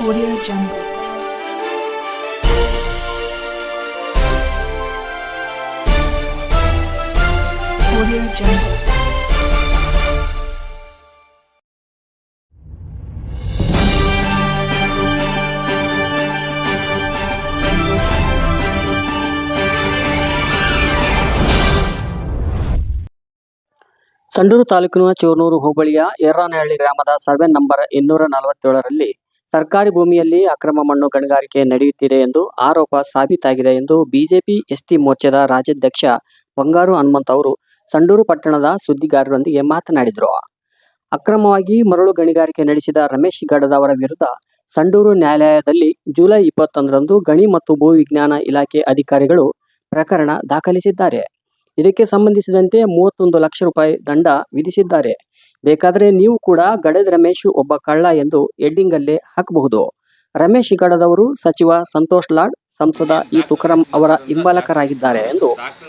Audio Jungle. Audio Jungle. Sandur ತಾಲೂಕಿನ ಚೂರ್ನೂರು ಹೋಬಳಿಯ ಯರ್ರಾನಹಳ್ಳಿ ಗ್ರಾಮದ ಸರ್ವೆ ನಂಬರ್ ಇನ್ನೂರ ನಲವತ್ತೇಳರಲ್ಲಿ ಸರ್ಕಾರಿ ಭೂಮಿಯಲ್ಲಿ ಅಕ್ರಮ ಮಣ್ಣು ಗಣಿಗಾರಿಕೆ ನಡೆಯುತ್ತಿದೆ ಎಂದು ಆರೋಪ ಸಾಬೀತಾಗಿದೆ ಎಂದು ಬಿಜೆಪಿ ಎಸ್ಟಿ ಮೋರ್ಚಾದ ರಾಜ್ಯಾಧ್ಯಕ್ಷ ಬಂಗಾರು ಹನುಮಂತ್ ಅವರು ಸಂಡೂರು ಪಟ್ಟಣದ ಸುದ್ದಿಗಾರರೊಂದಿಗೆ ಮಾತನಾಡಿದರು. ಅಕ್ರಮವಾಗಿ ಮರಳು ಗಣಿಗಾರಿಕೆ ನಡೆಸಿದ ರಮೇಶ್ ಗಡದ ಅವರ ವಿರುದ್ಧ ಸಂಡೂರು ನ್ಯಾಯಾಲಯದಲ್ಲಿ ಜುಲೈ ಇಪ್ಪತ್ತೊಂದರಂದು ಗಣಿ ಮತ್ತು ಭೂ ವಿಜ್ಞಾನ ಇಲಾಖೆ ಅಧಿಕಾರಿಗಳು ಪ್ರಕರಣ ದಾಖಲಿಸಿದ್ದಾರೆ. ಇದಕ್ಕೆ ಸಂಬಂಧಿಸಿದಂತೆ ಮೂವತ್ತೊಂದು ಲಕ್ಷ ರೂಪಾಯಿ ದಂಡ ವಿಧಿಸಿದ್ದಾರೆ. ಬೇಕಾದರೆ ನೀವು ಕೂಡ ಗಡದ್ ರಮೇಶ್ ಒಬ್ಬ ಕಳ್ಳ ಎಂದು ಎಡ್ಡಿಂಗ್ ಅಲ್ಲೇ ಹಾಕಬಹುದು. ರಮೇಶ್ ಗಡದವರು ಸಚಿವ ಸಂತೋಷ್ ಲಾಡ್, ಸಂಸದ ಇ ತುಕಾರಾಂ ಅವರ ಹಿಂಬಾಲಕರಾಗಿದ್ದಾರೆ ಎಂದು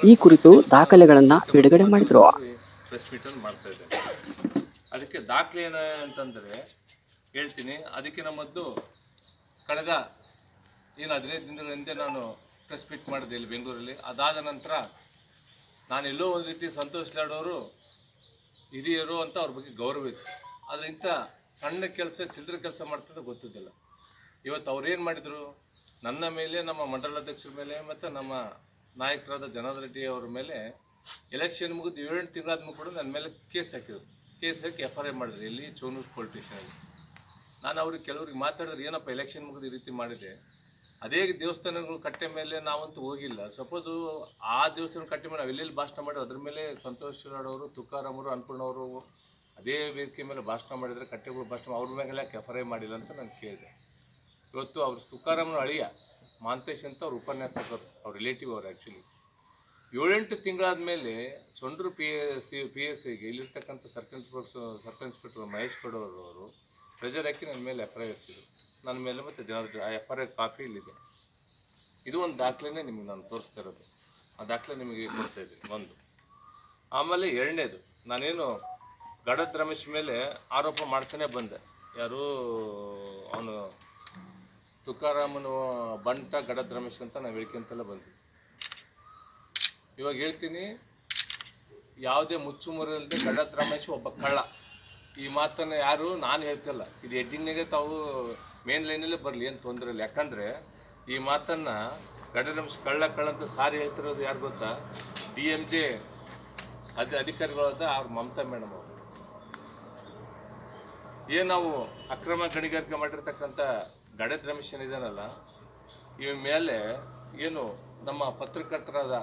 ಈ ಕುರಿತು ದಾಖಲೆಗಳನ್ನ ಬಿಡುಗಡೆ ಮಾಡಿದರು. ಅದಕ್ಕೆ ದಾಖಲೆ ಅಂತಂದರೆ ಹೇಳ್ತೀನಿ. ಅದಕ್ಕಿಂತ ಮೊದಲು ಕಳೆದ ಏನು ಹದಿನೈದು ನಾನು ಪ್ರೆಸ್ ಮೀಟ್ ಮಾಡಿದೆ ಇಲ್ಲಿ ಬೆಂಗಳೂರಲ್ಲಿ. ಅದಾದ ನಂತರ ನಾನು ಎಲ್ಲೋ ಒಂದು ರೀತಿ ಸಂತೋಷ್ ಲಾಡ್ ಅವರು ಹಿರಿಯರು ಅಂತ ಅವ್ರ ಬಗ್ಗೆ ಗೌರವ ಇತ್ತು. ಆದರೆ ಇಂಥ ಸಣ್ಣ ಕೆಲಸ ಚಿಲ್ಲರೆ ಕೆಲಸ ಮಾಡ್ತದೆ ಗೊತ್ತಿದ್ದಿಲ್ಲ. ಇವತ್ತು ಅವ್ರೇನು ಮಾಡಿದರು? ನನ್ನ ಮೇಲೆ, ನಮ್ಮ ಮಂಡಲಾಧ್ಯಕ್ಷರ ಮೇಲೆ ಮತ್ತು ನಮ್ಮ ನಾಯಕರಾದ ಜನಾರ್ದನ್ ರೆಡ್ಡಿ ಅವರ ಮೇಲೆ ಎಲೆಕ್ಷನ್ ಮುಗಿದು ಏಳೆಂಟು ತಿಂಗಳಾದ್ಮೇಲೆ ಕೂಡ ನನ್ನ ಮೇಲೆ ಕೇಸ್ ಹಾಕಿದ್ರು. ಕೇಸ್ ಹಾಕಿ ಎಫ್ ಐ ಮಾಡಿದ್ರು. ಇಲ್ಲಿ ಚೋನೂರ್ ಸ್ಟೇಷನಲ್ಲಿ ನಾನು ಅವ್ರಿಗೆ ಕೆಲವ್ರಿಗೆ ಮಾತಾಡಿದ್ರೆ, ಏನಪ್ಪ ಎಲೆಕ್ಷನ್ ಮುಗಿದು ಈ ರೀತಿ ಮಾಡಿದೆ? ಅದೇ ದೇವಸ್ಥಾನಗಳು ಕಟ್ಟೆ ಮೇಲೆ ನಾವಂತೂ ಹೋಗಿಲ್ಲ. ಸಪೋಸು ಆ ದೇವಸ್ಥಾನ ಕಟ್ಟೆ ಮೇಲೆ ನಾವು ಎಲ್ಲೆಲ್ಲಿ ಭಾಷಣ ಮಾಡಿ ಅದ್ರ ಮೇಲೆ ಸಂತೋಷ್ ಅವರು ತುಕಾರಾಮರು ಅವರು ಅದೇ ವೇದಿಕೆ ಮೇಲೆ ಭಾಷಣ ಮಾಡಿದರೆ ಕಟ್ಟೆಗಳು ಭಾಷಣ ಅವ್ರ ಮೇಲೆ ಎಫ್ ಮಾಡಿಲ್ಲ ಅಂತ ನಾನು ಕೇಳಿದೆ. ಇವತ್ತು ಅವರು ತುಕಾರಾಮನ ಅಳಿಯ, ಮಾಂತೇಶ್ ಅಂತ ಅವ್ರ ಉಪನ್ಯಾಸಕರು, ಅವ್ರ ರಿಲೇಟಿವ್ ಅವರು ಆ್ಯಕ್ಚುಲಿ ಏಳೆಂಟು ತಿಂಗಳಾದ ಮೇಲೆ ಸೊಂಡ್ರು ಪಿ ಎಸ್ ಪಿ ಎಸ್ ಸಿಗೆ ಇಲ್ಲಿರ್ತಕ್ಕಂಥ ಸರ್ಕಲ್ ಸರ್ಕಲ್ ಇನ್ಸ್ಪೆಕ್ಟರ್ ಮಹೇಶ್ ಗೌಡವರು ಅವರು ಪ್ರೆಜರ್ ಹಾಕಿ ನನ್ನ ಮೇಲೆ ಎಫ್ ಐ ನನ್ನ ಮೇಲೆ ಮತ್ತು ಜನ ಆ ಎಫ್ ಐ ಕಾಪಿ ಇಲ್ಲಿದೆ. ಇದು ಒಂದು ದಾಖಲೆನೇ ನಿಮಗೆ ನಾನು ತೋರಿಸ್ತಾ ಇರೋದು. ಆ ದಾಖಲೆ ನಿಮಗೆ ಕೊಡ್ತಾ ಇದ್ದೀನಿ, ಒಂದು. ಆಮೇಲೆ ಎರಡನೇದು, ನಾನೇನು ಗಡದ್ ರಮೇಶ್ ಮೇಲೆ ಆರೋಪ ಮಾಡ್ತಾನೆ ಬಂದೆ. ಯಾರು ಅವನು ತುಕಾರಾಮನು ಬಂಟ ಗಡದ್ ರಮೇಶ್ ಅಂತ ನಾವು ಹೇಳ್ಕೊಂತೆಲ್ಲ ಬಂದ್ವಿ. ಇವಾಗ ಹೇಳ್ತೀನಿ, ಯಾವುದೇ ಮುಚ್ಚುಮುರಿಲ್ಲದೆ ಗಡದ್ ರಮೇಶ್ ಒಬ್ಬ ಕಳ್ಳ. ಈ ಮಾತನ್ನು ಯಾರು ನಾನು ಹೇಳ್ತಿಲ್ಲ. ಇದು ಎಡ್ಡಿನಾಗೆ ತಾವು ಮೇನ್ ಲೈನಲ್ಲೇ ಬರಲಿ, ಏನು ತೊಂದರೆ ಇಲ್ಲ. ಯಾಕಂದರೆ ಈ ಮಾತನ್ನು ಗಡದ್ ರಮೇಶ್ ಕಳ್ಳ ಅಂತ ಸಾರಿ ಹೇಳ್ತಿರೋದು ಯಾರು ಗೊತ್ತಾ? ಡಿ ಎಂ ಜೆ ಅದ ಅಧಿಕಾರಿಗಳಾದ ಅವ್ರ ಮಮತಾ ಮೇಡಮ್ ಅವರು. ಏನು ನಾವು ಅಕ್ರಮ ಗಣಿಗಾರಿಕೆ ಮಾಡಿರ್ತಕ್ಕಂಥ ಗಡದ್ ರಮೇಶ್ ಏನಿದಾನಲ್ಲ ಇವ ಮೇಲೆ ಏನು ನಮ್ಮ ಪತ್ರಕರ್ತರಾದ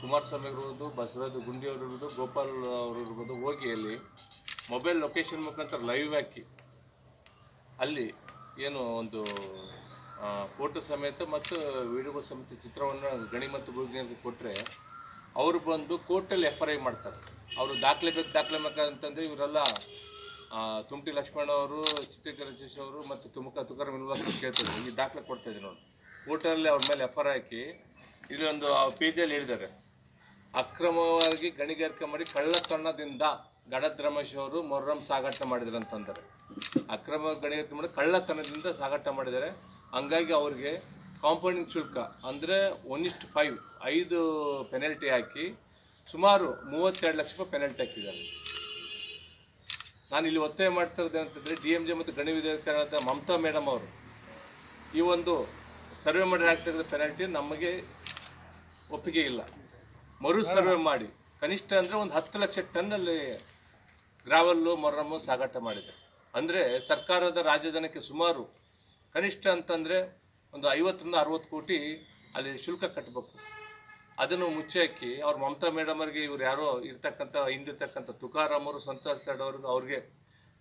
ಕುಮಾರಸ್ವಾಮಿ ಇರ್ಬೋದು, ಬಸವರಾಜ ಗುಂಡಿ ಅವರು ಇರ್ಬೋದು, ಗೋಪಾಲ್ ಅವರು ಇರ್ಬೋದು, ಹೋಗಿ ಅಲ್ಲಿ ಮೊಬೈಲ್ ಲೊಕೇಶನ್ ಮುಖಾಂತರ ಲೈವ್ ಹಾಕಿ ಅಲ್ಲಿ ಏನು ಒಂದು ಫೋಟೋ ಸಮೇತ ಮತ್ತು ವಿಡಿಯೋ ಸಮೇತ ಚಿತ್ರವನ್ನು ಗಣಿ ಮತ್ತು ಭೂಜ್ಞಾನಕ್ಕೆ ಕೊಟ್ಟರೆ ಅವರು ಬಂದು ಕೋರ್ಟಲ್ಲಿ ಎಫ್ ಐ ಮಾಡ್ತಾರೆ. ಅವರು ದಾಖಲೆ ಬೇಕು, ದಾಖಲೆ ಬೇಕಂತಂದರೆ ಇವರೆಲ್ಲ ತುಮಟಿ ಲಕ್ಷ್ಮಣ ಅವರು ಚಿತ್ರೀಕರಣ ರಾಜೇಶ್ ಅವರು ಮತ್ತು ತುಮಕ ತುಕಾರ ಕೇಳ್ತಾರೆ. ಈ ದಾಖಲೆ ಕೊಡ್ತಾ ಇದ್ದೀನಿ ನೋಡಿ. ಕೋರ್ಟಲ್ಲಿ ಅವ್ರ ಮೇಲೆ ಎಫ್ ಐ ಹಾಕಿ ಇಲ್ಲೊಂದು ಆ ಪೇಜಲ್ಲಿ ಹೇಳಿದ್ದಾರೆ. ಅಕ್ರಮವಾಗಿ ಗಣಿಗಾರಿಕೆ ಮಾಡಿ ಕಳ್ಳತನದಿಂದ ಗಡದ್ ರಮೇಶ್ ಅವರು ಸಾಗಾಟ ಮಾಡಿದ್ರು ಅಂತಂದರೆ ಅಕ್ರಮ ಗಣಿಗಾರಿಕೆ ಮಾಡಿ ಕಳ್ಳತನದಿಂದ ಸಾಗಾಟ ಮಾಡಿದ್ದಾರೆ. ಹಂಗಾಗಿ ಅವ್ರಿಗೆ ಕಾಂಪೌಂಡಿಂಗ್ ಶುಲ್ಕ ಅಂದರೆ ಒನ್ ಇಷ್ಟ್ ಫೈವ್ ಐದು ಪೆನಲ್ಟಿ ಹಾಕಿ ಸುಮಾರು ಮೂವತ್ತೆರಡು ಲಕ್ಷ ರೂಪಾಯಿ ಪೆನಲ್ಟಿ ಹಾಕಿದ್ದಾರೆ. ನಾನು ಇಲ್ಲಿ ಒತ್ತಾಯ ಮಾಡ್ತಾ ಇರೋದು ಅಂತಂದರೆ ಡಿ ಎಂ ಜೆ ಮತ್ತು ಗಣಿ ವಿಧೇಯಕರಾದ ಮಮತಾ ಮೇಡಮ್ ಅವರು ಈ ಒಂದು ಸರ್ವೆ ಮಾಡಿ ಆಗ್ತಿರೋದು ಪೆನಲ್ಟಿ ನಮಗೆ ಒಪ್ಪಿಗೆ ಇಲ್ಲ. ಮರು ಸರ್ವೆ ಮಾಡಿ. ಕನಿಷ್ಠ ಅಂದರೆ ಒಂದು ಹತ್ತು ಲಕ್ಷ ಟನ್ನಲ್ಲಿ ಗ್ರಾವಲ್ಲು ಮೊರಮ್ಮು ಸಾಗಾಟ ಮಾಡಿದೆ ಅಂದರೆ ಸರ್ಕಾರದ ರಾಜಧಾನಕ್ಕೆ ಸುಮಾರು ಕನಿಷ್ಠ ಅಂತಂದರೆ ಒಂದು ಐವತ್ತರಿಂದ ಅರವತ್ತು ಕೋಟಿ ಅಲ್ಲಿ ಶುಲ್ಕ ಕಟ್ಟಬೇಕು ಅದನ್ನು ಮುಚ್ಚಾಕಿ ಅವ್ರ ಮಮತಾ ಮೇಡಮ್ ಇವ್ರು ಯಾರೋ ಇರ್ತಕ್ಕಂಥ, ಹಿಂದಿರ್ತಕ್ಕಂಥ ತುಕಾರಾಮ್ ಅವರು ಸಂತೋಷ್ ಸೈಡ್ ಅವ್ರಿಗೆ ಅವ್ರಿಗೆ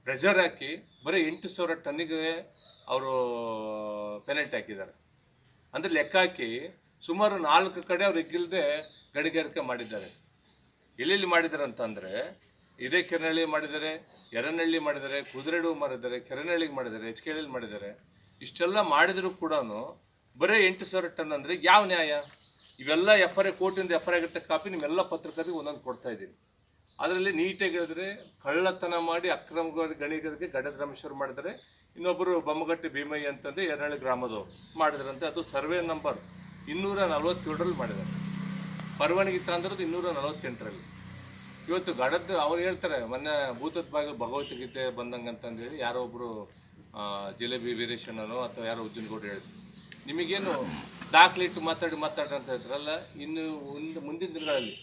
ಪ್ರೆಷರ್ ಹಾಕಿ ಬರೀ ಎಂಟು ಸಾವಿರ ಟನ್ನಿಗೆ ಅವರು ಪೆನಲ್ಟಿ ಹಾಕಿದ್ದಾರೆ. ಅಂದರೆ ಲೆಕ್ಕ ಹಾಕಿ ಸುಮಾರು ನಾಲ್ಕು ಕಡೆ ಅವ್ರು ಎಗ್ಗಿಲ್ಲದೆ ಗಣಿಗಾರಿಕೆ ಮಾಡಿದ್ದಾರೆ. ಎಲ್ಲೆಲ್ಲಿ ಮಾಡಿದ್ದಾರೆ ಅಂತಂದರೆ ಹಿರೇಕೆರನಹಳ್ಳಿ ಮಾಡಿದ್ದಾರೆ ಎರನಹಳ್ಳಿ ಮಾಡಿದ್ದಾರೆ ಕುದುರೆಡು ಮಾಡಿದ್ದಾರೆ ಕೆರೆನಳ್ಳಿಗೆ ಮಾಡಿದರೆ ಎಚ್ ಕೆಳಲ್ಲಿ ಮಾಡಿದ್ದಾರೆ ಇಷ್ಟೆಲ್ಲ ಮಾಡಿದರೂ ಕೂಡ ಬರೀ ಎಂಟು ಸಾವಿರ ಟನ್ ಅಂದರೆ ಯಾವ ನ್ಯಾಯ? ಇವೆಲ್ಲ ಎಫ್ ಆರ್ ಐ, ಕೋರ್ಟಿಂದ ಎಫ್ ಆರ್ ಐ ಆಗಿರ್ತ ಕಾಪಿ ನಿಮ್ಮೆಲ್ಲ ಪತ್ರಕರ್ತರಿಗೆ ಒಂದೊಂದು ಕೊಡ್ತಾ ಇದ್ದೀನಿ. ಅದರಲ್ಲಿ ನೀಟಾಗಿ ಹೇಳಿದ್ರೆ ಕಳ್ಳತನ ಮಾಡಿ ಅಕ್ರಮ ಗಣಿಗರಿಗೆ ಗಡದ ರಮೇಶ್ವರ್ ಮಾಡಿದರೆ, ಇನ್ನೊಬ್ಬರು ಬೊಮ್ಮಗಟ್ಟಿ ಭೀಮಯ್ಯ ಅಂತಂದು ಎರನಳ್ಳಿ ಗ್ರಾಮದವರು ಮಾಡಿದ್ರಂತೆ, ಅದು ಸರ್ವೆ ನಂಬರ್ ಇನ್ನೂರ ನಲವತ್ತೇಳರಲ್ಲಿ ಮಾಡಿದ್ದಾರೆ. ಪರವಾನಗಿ ತಂದಿರೋದು ಇನ್ನೂರ ನಲವತ್ತೆಂಟರಲ್ಲಿ. ಇವತ್ತು ಗಡದ್ದು ಅವ್ರು ಹೇಳ್ತಾರೆ, ಮೊನ್ನೆ ಭೂತದ ಬಾಗಿಲು ಭಗವದ್ಗೀತೆ ಬಂದಂಗೆ ಅಂತಂದೇಳಿ ಯಾರೋ ಒಬ್ಬರು ಜಿಲೇಬಿ ವೀರೇಶನೋ ಅಥವಾ ಯಾರೋ ಉಜ್ಜನಗೌಡ ಹೇಳಿದ್ರು. ನಿಮಗೇನು ದಾಖಲಿಟ್ಟು ಮಾತಾಡಿ ಮಾತಾಡಿ ಅಂತ ಹೇಳ್ತಾರಲ್ಲ, ಇನ್ನು ಮುಂದೆ ಮುಂದಿನ ದಿನಗಳಲ್ಲಿ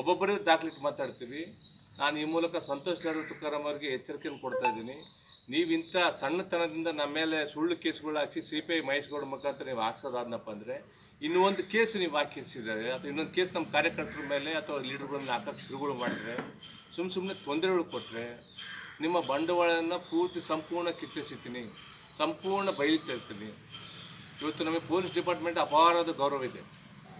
ಒಬ್ಬೊಬ್ಬರೇ ದಾಖಲಿಟ್ಟು ಮಾತಾಡ್ತೀವಿ. ನಾನು ಈ ಮೂಲಕ ಸಂತೋಷ್ ಲಾಡು ತುಕಾರಾಮ್ ಅವರಿಗೆ ಎಚ್ಚರಿಕೆಯನ್ನು ಕೊಡ್ತಾ ಇದ್ದೀನಿ. ನೀವು ಇಂಥ ಸಣ್ಣತನದಿಂದ ನಮ್ಮ ಮೇಲೆ ಸುಳ್ಳು ಕೇಸ್ಗಳು ಹಾಕಿ ಸಿ ಪಿ ಐ ಮಹೇಶ್ಗೌಡ ಮುಖಾಂತರ ನೀವು ಹಾಕ್ಸೋದಾದ್ನಪ್ಪ ಅಂದರೆ ಇನ್ನೂ ಒಂದು ಕೇಸ್ ನೀವು ಹಾಕಿಸಿದರೆ ಅಥವಾ ಇನ್ನೊಂದು ಕೇಸ್ ನಮ್ಮ ಕಾರ್ಯಕರ್ತರ ಮೇಲೆ ಅಥವಾ ಲೀಡರ್ಗಳನ್ನ ಹಾಕಕ್ಕೆ ಶುರುಗಳು ಮಾಡಿದ್ರೆ ಸುಮ್ಮ ಸುಮ್ಮನೆ ತೊಂದರೆಗಳು ಕೊಟ್ಟರೆ ನಿಮ್ಮ ಬಂಡವಾಳವನ್ನು ಪೂರ್ತಿ ಸಂಪೂರ್ಣ ಕಿತ್ತೆಸಿತೀನಿ ಸಂಪೂರ್ಣ ಬಯಲು ಇರ್ತೀನಿ. ಇವತ್ತು ನಮಗೆ ಪೊಲೀಸ್ ಡಿಪಾರ್ಟ್ಮೆಂಟ್ ಅಪಾರದ ಗೌರವ ಇದೆ.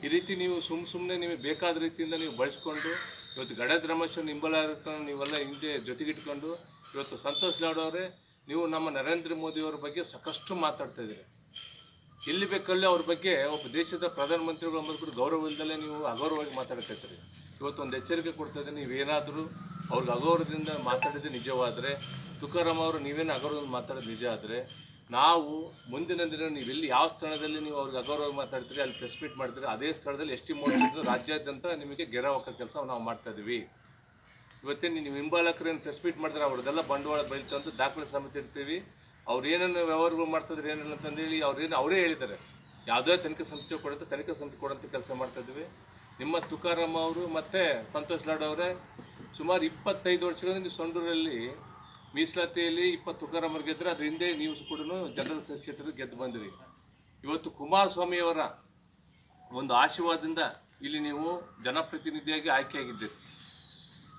ಈ ರೀತಿ ನೀವು ಸುಮ್ಮ ಸುಮ್ಮನೆ ನಿಮಗೆ ಬೇಕಾದ ರೀತಿಯಿಂದ ನೀವು ಬಳಸ್ಕೊಂಡು, ಇವತ್ತು ಗಣೇಶ್ ರಮೇಶ್ ನಿಂಬಲ ನೀವೆಲ್ಲ ಹಿಂದೆ ಜೊತೆಗಿಟ್ಕೊಂಡು, ಇವತ್ತು ಸಂತೋಷ್ ಲಾಡ್ ಅವರೇ, ನೀವು ನಮ್ಮ ನರೇಂದ್ರ ಮೋದಿಯವರ ಬಗ್ಗೆ ಸಾಕಷ್ಟು ಮಾತಾಡ್ತಾ ಇದ್ದೀರಿ. ಎಲ್ಲಿ ಬೇಕಲ್ಲಿ ಅವ್ರ ಬಗ್ಗೆ ಒಬ್ಬ ದೇಶದ ಪ್ರಧಾನಮಂತ್ರಿಗಳು ಅಂಬುದು ಗೌರವ ಇಲ್ದಲೇ ನೀವು ಅಗೌರವವಾಗಿ ಮಾತಾಡ್ತಾ ಇವತ್ತೊಂದು ಎಚ್ಚರಿಕೆ ಕೊಡ್ತಾ ಇದ್ದೀನಿ ನೀವೇನಾದರೂ ಅವ್ರಿಗೆ ಅಗೌರವದಿಂದ ಮಾತಾಡಿದ್ದು ನಿಜವಾದರೆ, ತುಕಾರಾಮ್ ಅವರು ನೀವೇನು ಅಗೌರವದಿಂದ ಮಾತಾಡೋದು ನಿಜ ಆದರೆ, ನಾವು ಮುಂದಿನ ದಿನ ನೀವು ಎಲ್ಲಿ ಯಾವ ಸ್ಥಳದಲ್ಲಿ ನೀವು ಅವ್ರಿಗೆ ಅಗೌರವ ಮಾತಾಡ್ತೀರಿ, ಅಲ್ಲಿ ಪ್ರೆಸ್ ಮೀಟ್ ಮಾಡ್ತೀರಿ, ಅದೇ ಸ್ಥಳದಲ್ಲಿ ಎಷ್ಟು ಟಿ ರಾಜ್ಯಾದ್ಯಂತ ನಿಮಗೆ ಗೆರ ಹಾಕೋ ಕೆಲಸ ನಾವು ಮಾಡ್ತಾ ಇದ್ದೀವಿ. ಇವತ್ತೇ ನೀವು ಹಿಂಬಾಲಕರೇನು ಪ್ರೆಸ್ ಮೀಟ್ ಮಾಡಿದ್ರೆ ಅವ್ರದ್ದೆಲ್ಲ ಬಂಡವಾಳ ಬೈತು ಅಂತ ದಾಖಲೆ ಸಮಿತಿ ಇರ್ತೀವಿ ಅವ್ರು ಏನೇನು ವ್ಯವಹಾರಗಳು ಮಾಡ್ತಿದ್ರು, ಏನಿಲ್ಲ ಅಂತಂದೇಳಿ ಅವ್ರೇನು ಅವರೇ ಹೇಳಿದ್ದಾರೆ. ಯಾವುದೇ ತನಿಖೆ ಸಂಸ್ಥೆ ಕೊಡುತ್ತೆ, ತನಿಖೆ ಸಂಸ್ಥೆ ಕೊಡೋಂಥ ಕೆಲಸ ಮಾಡ್ತಾ ಇದ್ವಿ ನಿಮ್ಮ ತುಕಾರಾಮ ಅವರು ಮತ್ತು ಸಂತೋಷ್ ಲಾಡ್ ಅವರೇ, ಸುಮಾರು ಇಪ್ಪತ್ತೈದು ವರ್ಷಗಳಿಂದ ನೀವು ಸೊಂಡೂರಲ್ಲಿ ಮೀಸಲಾತಿಯಲ್ಲಿ ಇಪ್ಪತ್ತು ತುಕಾರಾಮ್ ಗೆದ್ದರೆ ಅದ್ರ ಹಿಂದೆ ನೀವು ಕೂಡ ಜನರಲ್ ಕ್ಷೇತ್ರದ ಗೆದ್ದು ಬಂದಿರಿ. ಇವತ್ತು ಕುಮಾರಸ್ವಾಮಿಯವರ ಒಂದು ಆಶೀರ್ವಾದದಿಂದ ಇಲ್ಲಿ ನೀವು ಜನಪ್ರತಿನಿಧಿಯಾಗಿ ಆಯ್ಕೆಯಾಗಿದ್ದೀರಿ.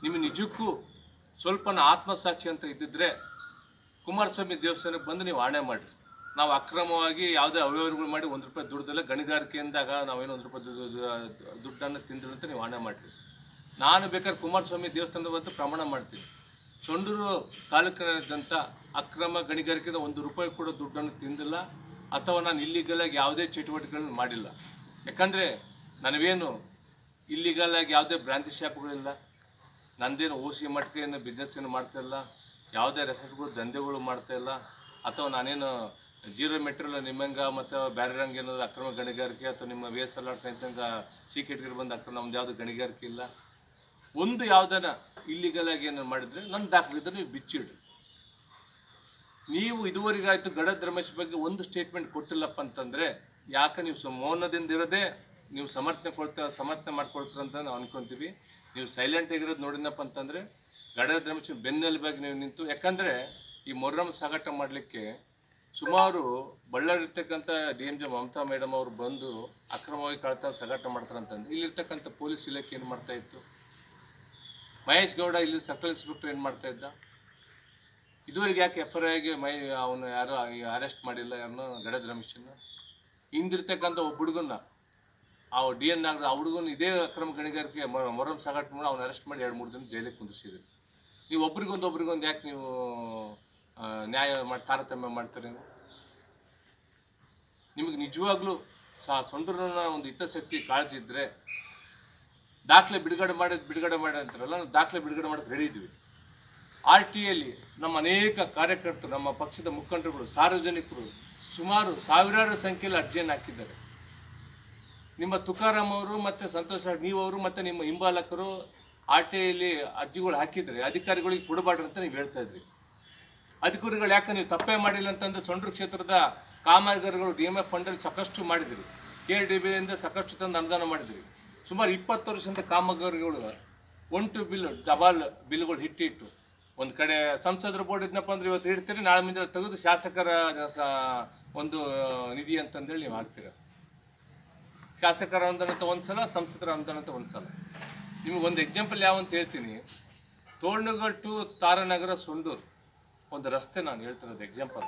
ನಿಮ್ಮ ನಿಜಕ್ಕೂ ಸ್ವಲ್ಪನ ಆತ್ಮಸಾಕ್ಷಿ ಅಂತ ಇದ್ದಿದ್ರೆ ಕುಮಾರಸ್ವಾಮಿ ದೇವಸ್ಥಾನಕ್ಕೆ ಬಂದು ನೀವು ಆಣೆ ಮಾಡಿರಿ. ನಾವು ಅಕ್ರಮವಾಗಿ ಯಾವುದೇ ಅವ್ಯವಹಾರಗಳು ಮಾಡಿ ಒಂದು ರೂಪಾಯಿ ದುಡ್ದಲ್ಲ, ಗಣಿಗಾರಿಕೆಯಿಂದಾಗ ನಾವೇನು ಒಂದು ರೂಪಾಯಿ ದುಡ್ಡನ್ನು ತಿಂದ್ರು ಅಂತ ನೀವು ಆಣೆ ಮಾಡಿರಿ. ನಾನು ಬೇಕಾದ್ರೆ ಕುಮಾರಸ್ವಾಮಿ ದೇವಸ್ಥಾನದ ಬಂತು ಪ್ರಮಾಣ ಮಾಡ್ತೀನಿ. ಸೊಂಡೂರು ತಾಲೂಕಿನಾದ್ಯಂತ ಅಕ್ರಮ ಗಣಿಗಾರಿಕೆಯಿಂದ ಒಂದು ರೂಪಾಯಿ ಕೂಡ ದುಡ್ಡನ್ನು ತಿಂದಿಲ್ಲ, ಅಥವಾ ನಾನು ಇಲ್ಲಿಗಲ್ ಆಗಿ ಯಾವುದೇ ಚಟುವಟಿಕೆಗಳನ್ನು ಮಾಡಿಲ್ಲ. ಯಾಕಂದರೆ ನನಗೇನು ಇಲ್ಲಿಗಲ್ ಆಗಿ ಯಾವುದೇ ಬ್ರಾಂಚ್ ಶಾಪ್ಗಳಿಲ್ಲ, ನಂದೇನು ಓಸಿ ಮಟ್ಟಿಗೆ ಏನು ಬಿಸ್ನೆಸ್ ಏನು ಮಾಡ್ತಾ ಇಲ್ಲ ಯಾವುದೇ ರೆಸಾರ್ಟ್ಗಳು ದಂಧೆಗಳು ಮಾಡ್ತಾ ಇಲ್ಲ. ಅಥವಾ ನಾನೇನು ಜೀರೋ ಮೆಟೀರಿಯಲ್ ನಿಮ್ಮಂಗ ಮತ್ತು ಬೇರೆರಂಗೆ ಏನಾದ್ರು ಅಕ್ರಮ ಗಣಿಗಾರಿಕೆ ಅಥವಾ ನಿಮ್ಮ ವಿ ಎಸ್ ಎಲ್ ಆರ್ ಸೈನ್ಸ್ ಹಂಗ ಸಿ ಬಂದು ಅಕ್ರಮ ನಮ್ದು ಯಾವುದು ಗಣಿಗಾರಿಕೆ ಇಲ್ಲ. ಒಂದು ಯಾವುದನ್ನ ಇಲ್ಲಿಗಲ್ ಆಗಿ ಏನು ಮಾಡಿದ್ರೆ ನನ್ನ ದಾಖಲಿದ್ರೆ ನೀವು ಬಿಚ್ಚಿಡ್ರಿ ನೀವು ಇದುವರೆಗಾಯ್ತು ಗಡದ್ ರಮೇಶ್ ಬಗ್ಗೆ ಒಂದು ಸ್ಟೇಟ್ಮೆಂಟ್ ಕೊಟ್ಟಿಲ್ಲಪ್ಪ ಅಂತಂದ್ರೆ ಯಾಕೆ ನೀವು ಸಮೋನದಿಂದ ಮೌನದಿಂದ ಇರೋದೇ ನೀವು ಸಮರ್ಥನೆ ಕೊಡ್ತಾ ಸಮರ್ಥನೆ ಮಾಡ್ಕೊಳ್ತೀರ ಅಂತ ನಾವು ಅನ್ಕೊಂತೀವಿ. ನೀವು ಸೈಲೆಂಟ್ ಆಗಿರೋದು ನೋಡಿನಪ್ಪ ಅಂತಂದ್ರೆ ಗಡದ್ ಧರ್ಮಿಸಿ ಬೆನ್ನೆಲುಬಾಗಿ ನೀವು ನಿಂತು, ಯಾಕಂದ್ರೆ ಈ ಮೊರ್ರಮ್ ಸಾಗಾಟ ಮಾಡಲಿಕ್ಕೆ ಸುಮಾರು ಬಳ್ಳಾರಿರ್ತಕ್ಕಂಥ D M G Mamata madam ಅವರು ಬಂದು ಅಕ್ರಮವಾಗಿ ಕಳ್ತಾ ಸಾಗಾಟ ಮಾಡ್ತಾರಂತಂದ್ರೆ ಇಲ್ಲಿರ್ತಕ್ಕಂಥ ಪೊಲೀಸ್ ಇಲಾಖೆ ಏನು ಮಾಡ್ತಾ ಇತ್ತು? ಮಹೇಶ್ ಗೌಡ ಇಲ್ಲಿ ಸರ್ಕಲ್ ಇನ್ಸ್ಪೆಕ್ಟರ್ ಏನು ಮಾಡ್ತಾ ಇದ್ದ? ಇದುವರೆಗೆ ಯಾಕೆ ಎಫ್ ಐ ಆರ್ಗೆ ಮೈ, ಅವನು ಯಾರು ಅರೆಸ್ಟ್ ಮಾಡಿಲ್ಲ ಯಾರನ್ನ ಗಡದ ರಮೇಶನ್ನ ಹಿಂದಿರ್ತಕ್ಕಂಥ ಒಬ್ಬ ಹುಡುಗನ್ನ, ಆ ಡಿ ಎನ್ ನಾಗ ಆ ಹುಡುಗನ ಇದೇ ಅಕ್ರಮ ಗಣಿಗಾರಿಕೆ ಮೊರಂ ಸಾಗಾಟ ಮಾಡಿ ಅವ್ನು ಅರೆಸ್ಟ್ ಮಾಡಿ ಎರಡು ಮೂರು ದಿನ ಜೈಲಿಗೆ ಕುಂದಿಸಿದ್ರಿ ನೀವು ಒಬ್ರಿಗೊಂದು ಒಬ್ರಿಗೊಂದು ಯಾಕೆ ನೀವು ನ್ಯಾಯ ಮಾಡಿ, ತಾರತಮ್ಯ ಮಾಡ್ತೀರಿ ನಿಮಗೆ ನಿಜವಾಗ್ಲೂ ಸಹ ಸೊಂಡೂರನ್ನ ಒಂದು ಹಿತಾಸಕ್ತಿ ಕಾಳಜಿ ಇದ್ದರೆ ದಾಖಲೆ ಬಿಡುಗಡೆ ಮಾಡೋದು, ಬಿಡುಗಡೆ ಮಾಡಿ ಅಂತಾರಲ್ಲ, ನಾವು ದಾಖಲೆ ಬಿಡುಗಡೆ ಮಾಡೋದು ರೆಡಿ ಆರ್ ಟಿ ಅಲ್ಲಿ ನಮ್ಮ ಅನೇಕ ಕಾರ್ಯಕರ್ತರು, ನಮ್ಮ ಪಕ್ಷದ ಮುಖಂಡರುಗಳು, ಸಾರ್ವಜನಿಕರು ಸುಮಾರು ಸಾವಿರಾರು ಸಂಖ್ಯೆಯಲ್ಲಿ ಅರ್ಜಿಯನ್ನು ಹಾಕಿದ್ದಾರೆ. ನಿಮ್ಮ ತುಕಾರಾಮ್ ಅವರು ಮತ್ತು ಸಂತೋಷ್ ನೀವು ಅವರು ಮತ್ತು ನಿಮ್ಮ ಹಿಂಬಾಲಕರು ಐಲಿ ಅರ್ಜಿಗಳು ಹಾಕಿದರೆ ಅಧಿಕಾರಿಗಳಿಗೆ ಕೊಡಬಾರ್ದು ಅಂತ ನೀವು ಹೇಳ್ತಾ ಇದ್ರಿ. ಅಧಿಕಾರಿಗಳು ಯಾಕೆ ನೀವು ತಪ್ಪೇ ಮಾಡಿಲ್ಲ ಅಂತಂದ್ರೆ ಸೊಂಡ್ರು ಕ್ಷೇತ್ರದ ಕಾಮಗಾರಿಗಳು ಡಿ ಎಂ ಎಫ್ ಫಂಡಲ್ಲಿ ಸಾಕಷ್ಟು ಮಾಡಿದಿರಿ. ಕೆ ಡಿ ಬಿಯಿಂದ ಸಾಕಷ್ಟು ತಂದು ಅನುದಾನ ಮಾಡಿದ್ರಿ. ಸುಮಾರು ಇಪ್ಪತ್ತು ವರ್ಷದಿಂದ ಕಾಮಗಾರಿಗಳು ಒನ್ ಟು ಬಿಲ್, ಡಬಲ್ ಬಿಲ್ಗಳು ಹಿಟ್ಟಿಟ್ಟು. ಒಂದು ಕಡೆ ಸಂಸದರು ಬೋರ್ಡ್ ಇದ್ನಪ್ಪ ಅಂದ್ರೆ ಇವತ್ತು ಇಡ್ತೀರಿ ನಾಳೆ ಮುಂದೆ ತೆಗೆದು ಶಾಸಕರ ಒಂದು ನಿಧಿ ಅಂತಂದೇಳಿ ನೀವು ಹಾಕ್ತೀರ. ಶಾಸಕರ ಅನುದಾನ ಅಂತ ಒಂದು ಸಲ ಸಂಸದರ ಅನುದಾನ ಅಂತ ಒಂದು ಸಲ ನಿಮಗೆ ಒಂದು ಎಕ್ಸಾಂಪಲ್ ಯಾವ ಅಂತ ಹೇಳ್ತೀನಿ. ತೋರಣಗಟ್ಟು ತಾರನಗರ ಸೊಂಡೂರು. ಒಂದು ರಸ್ತೆ ನಾನು ಹೇಳ್ತಿರೋದು ಎಕ್ಸಾಂಪಲ್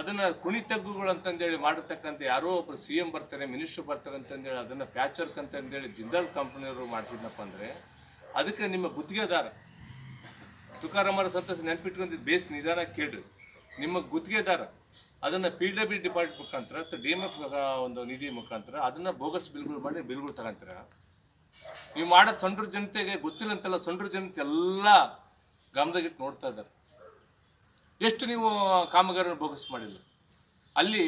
ಅದನ್ನು ಕುಣಿತಗ್ಗುಗಳು ಅಂತಂದೇಳಿ ಮಾಡಿರ್ತಕ್ಕಂಥ ಯಾರೋ ಒಬ್ರು ಸಿ ಎಂ ಬರ್ತಾರೆ ಮಿನಿಸ್ಟರ್ ಬರ್ತಾರೆ ಅಂತಂದೇಳಿ ಅದನ್ನು ಪ್ಯಾಚ್ ವರ್ಕ್ ಅಂತಂದೇಳಿ ಜಿಂದಾಲ್ ಕಂಪ್ನಿಯವರು ಮಾಡಿಸಿದ್ನಪ್ಪ ಅಂದರೆ, ಅದಕ್ಕೆ ನಿಮ್ಮ ಗುತ್ತಿಗೆದಾರ. ತುಕಾರಾಮರ ಸಂತಸ ನೆನ್ಪಿಟ್ಕೊಂಡಿದ್ದು ಬೇಸ್ ನಿಧಾನ ಕೇಳ್ರಿ. ನಿಮ್ಮ ಗುತ್ತಿಗೆದಾರ ಅದನ್ನು ಪಿ ಡಬ್ಲ್ಯೂ ಡಿಪಾರ್ಟ್ಮೆಂಟ್ ಮುಖಾಂತರ ಡಿ ಎಂ ಎಫ್ ಒಂದು ನಿಧಿ ಮುಖಾಂತರ ಅದನ್ನು ಬೋಗಸ್ ಬಿಲ್ಗಳು ಮಾಡಿ ಬಿಲ್ಗಳು ತಗೊಂತೀರ? ನೀವು ಮಾಡೋದು ಸೊಂಡ್ರ ಜನತೆಗೆ ಗೊತ್ತಿಲ್ಲ ಅಂತಲ್ಲ ಸೊಂಡ್ರ ಜನತೆ ಎಲ್ಲ ಗಮನದಾಗಿಟ್ಟು ನೋಡ್ತಾ ಇದ್ದಾರೆ. ಎಷ್ಟು ನೀವು ಕಾಮಗಾರಿನ ಬೋಗಸ್ ಮಾಡಿಲ್ಲ. ಅಲ್ಲಿ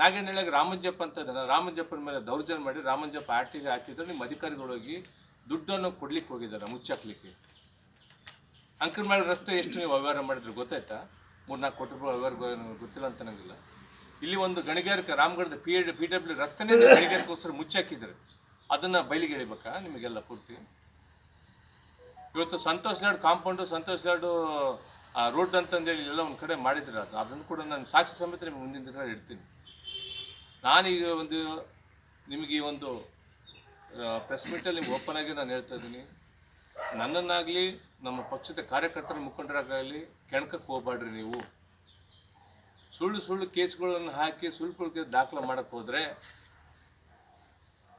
ನಾಗೇನಹಳ್ಳಿಗೆ ರಾಮಂಜಪ್ಪ ಅಂತ ಇದ್ದಾನೆ ರಾಮಂಜಪ್ಪನ ಮೇಲೆ ದೌರ್ಜನ್ಯ ಮಾಡಿ ರಾಮಂಜಪ್ಪ ಆರ್ಟಿಗೆ ಹಾಕಿದ್ರೆ ನಿಮ್ಮ ಅಧಿಕಾರಿಗಳು ಹೋಗಿ ದುಡ್ಡನ್ನು ಕೊಡ್ಲಿಕ್ಕೆ ಹೋಗಿದ್ದಾರೆ, ಮುಚ್ಚಾಕ್ಲಿಕ್ಕೆ. ಅಂಕಲ್ ಮೇಲೆ ರಸ್ತೆ ಎಷ್ಟು ನೀವು ವ್ಯವಹಾರ ಮಾಡಿದ್ರೆ ಗೊತ್ತಾಯ್ತಾ? ಮೂರ್ನಾಲ್ಕು ಕೋಟಿ ರೂಪಾಯಿ ವ್ಯವಹಾರ ಗೊತ್ತಿಲ್ಲ ಅಂತ ನಂಗಿಲ್ಲ. ಇಲ್ಲಿ ಒಂದು ಗಣಿಗಾರಿಕೆ, ರಾಮಗಢದ ಪಿ ಪಿ ಡಬ್ಲ್ಯೂ ರಸ್ತೆನೇ ಗಣಿಗಾರಿಕೋಸ್ಕರ ಮುಚ್ಚಾಕಿದ್ದಾರೆ. ಅದನ್ನ ಬಯಲಿಗೆ ಎಳಿಬೇಕಾ? ನಿಮಗೆಲ್ಲ ಪೂರ್ತಿ? ಇವತ್ತು ಸಂತೋಷ್ ಲಾಡ್ ಕಾಂಪೌಂಡು, ಸಂತೋಷ್ ಲಾಡು ರೋಡ್ ಅಂತಂದೇಳಿ ಎಲ್ಲ ಒಂದು ಕಡೆ ಮಾಡಿದ್ರೆ ಅದು. ಅದನ್ನು ಕೂಡ ನಾನು ಸಾಕ್ಷಿ ಸಮೇತ ನಿಮ್ಗೆ ಮುಂದಿನ ದಿನ ಇಡ್ತೀನಿ ನಾನೀಗ ಒಂದು ನಿಮಗೆ ಒಂದು ಪ್ರೆಸ್ ಮೀಟಲ್ಲಿ ನಿಮ್ಗೆ ಓಪನ್ ಆಗಿ ನಾನು ಹೇಳ್ತಾ ಇದ್ದೀನಿ. ನನ್ನನ್ನಾಗಲಿ, ನಮ್ಮ ಪಕ್ಷದ ಕಾರ್ಯಕರ್ತರ ಮುಖಂಡರಾಗಲಿ ಕೆಣಕಕ್ಕೆ ಹೋಗ್ಬಾಡ್ರಿ ನೀವು. ಸುಳ್ಳು ಸುಳ್ಳು ಕೇಸ್ಗಳನ್ನು ಹಾಕಿ ಸುಳ್ಳು ಸುಳ್ಳು ದಾಖಲೆ ಮಾಡಕ್ಕೆ ಹೋದರೆ